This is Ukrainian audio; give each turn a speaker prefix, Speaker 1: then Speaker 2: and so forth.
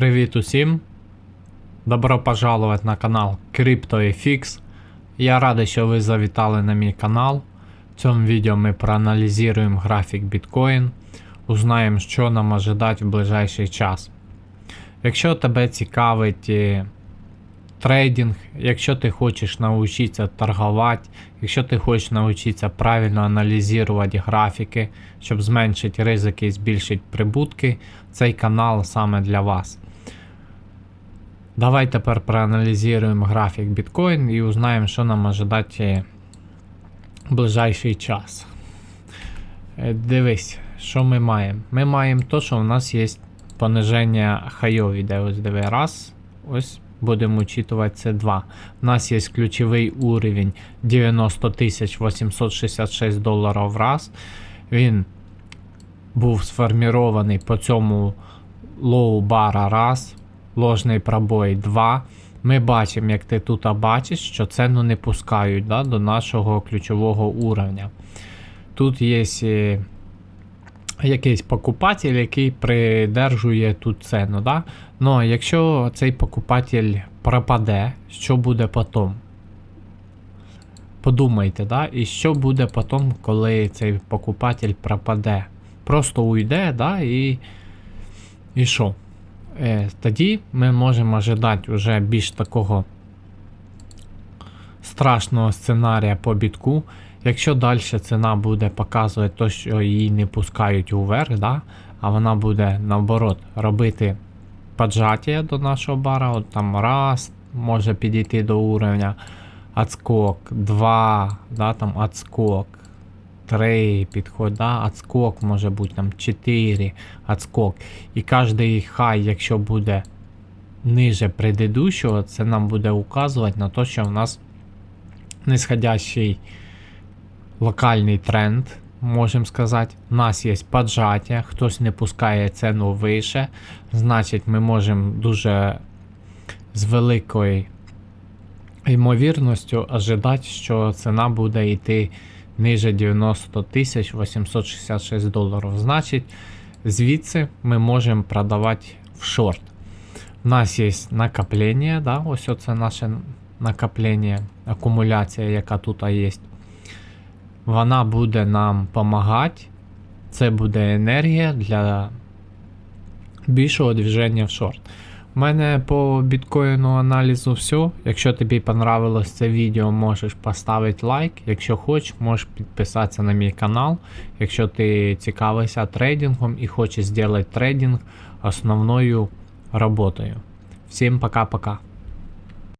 Speaker 1: Привіт усім! Добро пожаловать на канал CryptoFX. Я радий, що ви завітали на мій канал. В цьому відео ми проаналізуємо графік біткоін, узнаємо, що нам ожидати в ближайший час. Якщо тебе цікавить е, трейдинг, якщо ти хочеш навчитися торгувати, якщо ти хочеш навчитися правильно аналізувати графіки, щоб зменшити ризики і збільшити прибутки, цей канал саме для вас. Давай тепер проаналізуємо графік Bitcoin і узнаємо, що нам ожидати в ближайший час. Е, Дивись, що ми маємо. Ми маємо то, що у нас є пониження хайов іде. Ось диви, раз. Ось будемо учитувати це 2. У нас є ключовий уровень 90 866 доларів раз. Він був сформірований по цьому лоу бара раз, ложний пробой 2. Ми бачимо, як ти тут бачиш, що ціну не пускають да, до нашого ключового уровня. Тут є е, якийсь покупатель, який придержує тут ціну. Да? Но якщо цей покупатель пропаде, що буде потім? Подумайте, да? і що буде потім, коли цей покупатель пропаде? Просто уйде, да? і, і що? Е, тоді ми можемо ожидати вже більш такого страшного сценарія по бітку. Якщо далі ціна буде показувати те, що її не пускають уверх, да? а вона буде наоборот робити поджаття до нашого бара, от там раз може підійти до уровня, отскок, два, да, там отскок, 3 підходь, да, отскок може бути там 4 отскок. І кожний хай, якщо буде ниже предыдущого, це нам буде указувати на те, що в нас нисходящий локальний тренд, можемо сказати. У нас є поджаття, хтось не пускає ціну вище, значить ми можемо дуже з великою ймовірністю ожидати, що ціна буде йти ниже 90 тисяч 866 доларів. Значить, звідси ми можемо продавати в шорт. У нас є накоплення, да, ось це наше накоплення, акумуляція, яка тут є. Вона буде нам допомагати. Це буде енергія для більшого движення в шорт. У мене по біткоїну аналізу все. Якщо тобі понравилось це відео, можеш поставити лайк. Якщо хочеш, можеш підписатися на мій канал. Якщо ти цікавишся трейдингом і хочеш зробити трейдинг основною роботою. Всім пока-пока.